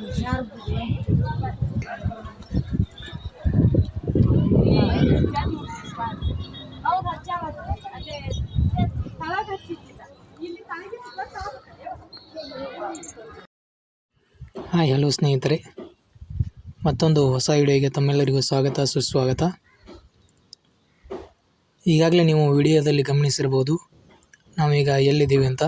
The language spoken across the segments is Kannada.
ಹಾಯ್ ಹಲೋ ಸ್ನೇಹಿತರೆ. ಮತ್ತೊಂದು ಹೊಸ ವಿಡಿಯೋಗೆ ತಮ್ಮೆಲ್ಲರಿಗೂ ಸ್ವಾಗತ, ಸುಸ್ವಾಗತ. ಈಗಾಗಲೇ ನೀವು ವಿಡಿಯೋದಲ್ಲಿ ಗಮನಿಸಿರ್ಬೋದು ನಾವೀಗ ಎಲ್ಲಿದ್ದೀವಿ ಅಂತ.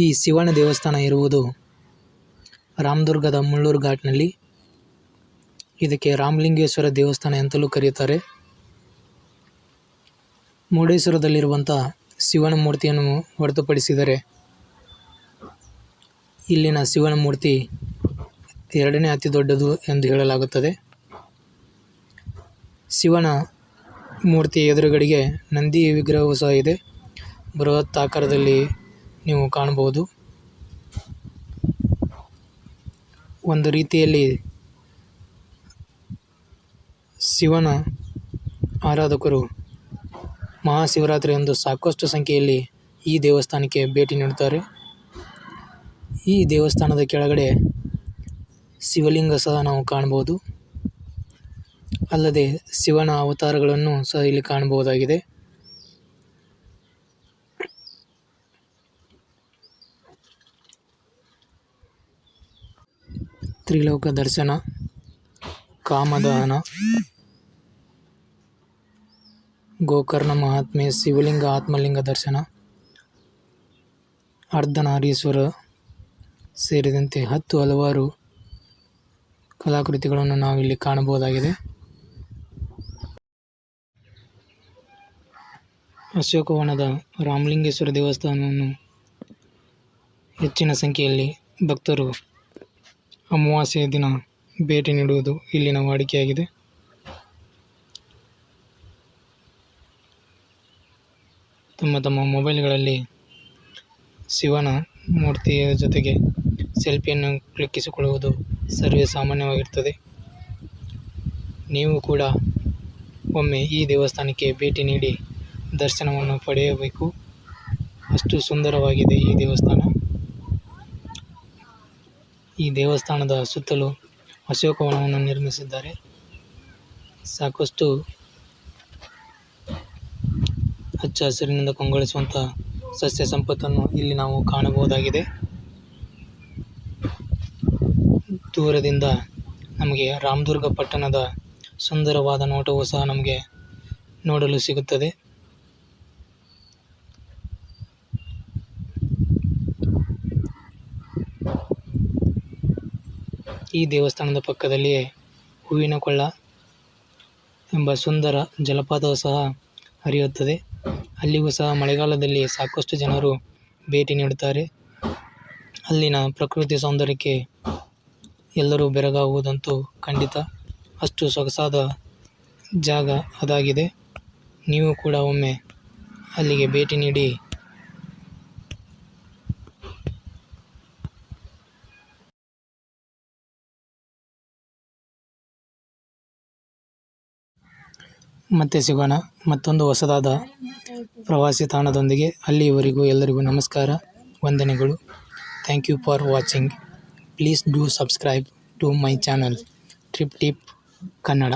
ಈ ಶಿವನ ದೇವಸ್ಥಾನ ಇರುವುದು ರಾಮದುರ್ಗದ ಮುಳ್ಳೂರು ಘಾಟ್ನಲ್ಲಿ. ಇದಕ್ಕೆ ರಾಮಲಿಂಗೇಶ್ವರ ದೇವಸ್ಥಾನ ಅಂತಲೂ ಕರೆಯುತ್ತಾರೆ. ಮುರುಡೇಶ್ವರದಲ್ಲಿರುವಂಥ ಶಿವನ ಮೂರ್ತಿಯನ್ನು ಹೊರತುಪಡಿಸಿದರೆ ಇಲ್ಲಿನ ಶಿವನ ಮೂರ್ತಿ ಎರಡನೇ ಅತಿ ದೊಡ್ಡದು ಎಂದು ಹೇಳಲಾಗುತ್ತದೆ. ಶಿವನ ಮೂರ್ತಿ ಎದುರುಗಡೆಗೆ ನಂದಿ ವಿಗ್ರಹವೂ ಸಹ ಇದೆ. ಬೃಹತ್ ಆಕಾರದಲ್ಲಿ ನೀವು ಕಾಣಬಹುದು. ಒಂದು ರೀತಿಯಲ್ಲಿ ಶಿವನ ಆರಾಧಕರು ಮಹಾಶಿವರಾತ್ರಿಯಂದು ಸಾಕಷ್ಟು ಸಂಖ್ಯೆಯಲ್ಲಿ ಈ ದೇವಸ್ಥಾನಕ್ಕೆ ಭೇಟಿ ನೀಡುತ್ತಾರೆ. ಈ ದೇವಸ್ಥಾನದ ಕೆಳಗಡೆ ಶಿವಲಿಂಗ ಸಹ ನಾವು ಕಾಣಬಹುದು. ಅಲ್ಲದೆ ಶಿವನ ಅವತಾರಗಳನ್ನು ಸಹ ಇಲ್ಲಿ ಕಾಣಬಹುದಾಗಿದೆ. ತ್ರಿಲೋಕ ದರ್ಶನ ಕಾಮದಹನ ಗೋಕರ್ಣ ಮಹಾತ್ಮೆ, ಶಿವಲಿಂಗ ಆತ್ಮಲಿಂಗ ದರ್ಶನ, ಅರ್ಧನಾರೀಶ್ವರ ಸೇರಿದಂತೆ ಹತ್ತು ಹಲವಾರು ಕಲಾಕೃತಿಗಳನ್ನು ನಾವಿಲ್ಲಿ ಕಾಣಬಹುದಾಗಿದೆ. ಅಶೋಕವನದ ರಾಮಲಿಂಗೇಶ್ವರ ದೇವಸ್ಥಾನವನ್ನು ಹೆಚ್ಚಿನ ಸಂಖ್ಯೆಯಲ್ಲಿ ಭಕ್ತರು ಅಮಾವಾಸ್ಯೆಯ ದಿನ ಭೇಟಿ ನೀಡುವುದು ಇಲ್ಲಿನ ವಾಡಿಕೆಯಾಗಿದೆ. ತಮ್ಮ ತಮ್ಮ ಮೊಬೈಲ್ಗಳಲ್ಲಿ ಶಿವನ ಮೂರ್ತಿಯ ಜೊತೆಗೆ ಸೆಲ್ಫಿಯನ್ನು ಕ್ಲಿಕ್ಕಿಸಿಕೊಳ್ಳುವುದು ಸರ್ವೇ ಸಾಮಾನ್ಯವಾಗಿರ್ತದೆ ನೀವು ಕೂಡ ಒಮ್ಮೆ ಈ ದೇವಸ್ಥಾನಕ್ಕೆ ಭೇಟಿ ನೀಡಿ ದರ್ಶನವನ್ನು ಪಡೆಯಬೇಕು. ಅಷ್ಟು ಸುಂದರವಾಗಿದೆ ಈ ದೇವಸ್ಥಾನ. ಈ ದೇವಸ್ಥಾನದ ಸುತ್ತಲೂ ಅಶೋಕವನವನ್ನು ನಿರ್ಮಿಸಿದ್ದಾರೆ. ಸಾಕಷ್ಟು ಹಚ್ಚ ಹಸಿರಿನಿಂದ ಕಂಗೊಳಿಸುವಂಥ ಸಸ್ಯ ಸಂಪತ್ತನ್ನು ಇಲ್ಲಿ ನಾವು ಕಾಣಬಹುದಾಗಿದೆ. ದೂರದಿಂದ ನಮಗೆ ರಾಮದುರ್ಗ ಪಟ್ಟಣದ ಸುಂದರವಾದ ನೋಟವೂ ಸಹ ನಮಗೆ ನೋಡಲು ಸಿಗುತ್ತದೆ. ಈ ದೇವಸ್ಥಾನದ ಪಕ್ಕದಲ್ಲಿಯೇ ಹೂವಿನ ಕೊಳ್ಳ ಎಂಬ ಸುಂದರ ಜಲಪಾತವು ಸಹ ಹರಿಯುತ್ತದೆ. ಅಲ್ಲಿಗೂ ಸಹ ಮಳೆಗಾಲದಲ್ಲಿ ಸಾಕಷ್ಟು ಜನರು ಭೇಟಿ ನೀಡುತ್ತಾರೆ. ಅಲ್ಲಿನ ಪ್ರಕೃತಿ ಸೌಂದರ್ಯಕ್ಕೆ ಎಲ್ಲರೂ ಬೆರಗಾಗುವುದಂತೂ ಖಂಡಿತ. ಅಷ್ಟು ಸೊಗಸಾದ ಜಾಗ ಅದಾಗಿದೆ. ನೀವು ಕೂಡ ಒಮ್ಮೆ ಅಲ್ಲಿಗೆ ಭೇಟಿ ನೀಡಿ ಮತ್ತೆ ಸಿಗೋಣ. ಮತ್ತೊಂದು ಹೊಸದಾದ ಪ್ರವಾಸಿ ತಾಣದೊಂದಿಗೆ ಅಲ್ಲಿಯವರೆಗೂ ಎಲ್ಲರಿಗೂ ನಮಸ್ಕಾರ, ವಂದನೆಗಳು. Thank you for watching please do subscribe to my channel trip tip Kannada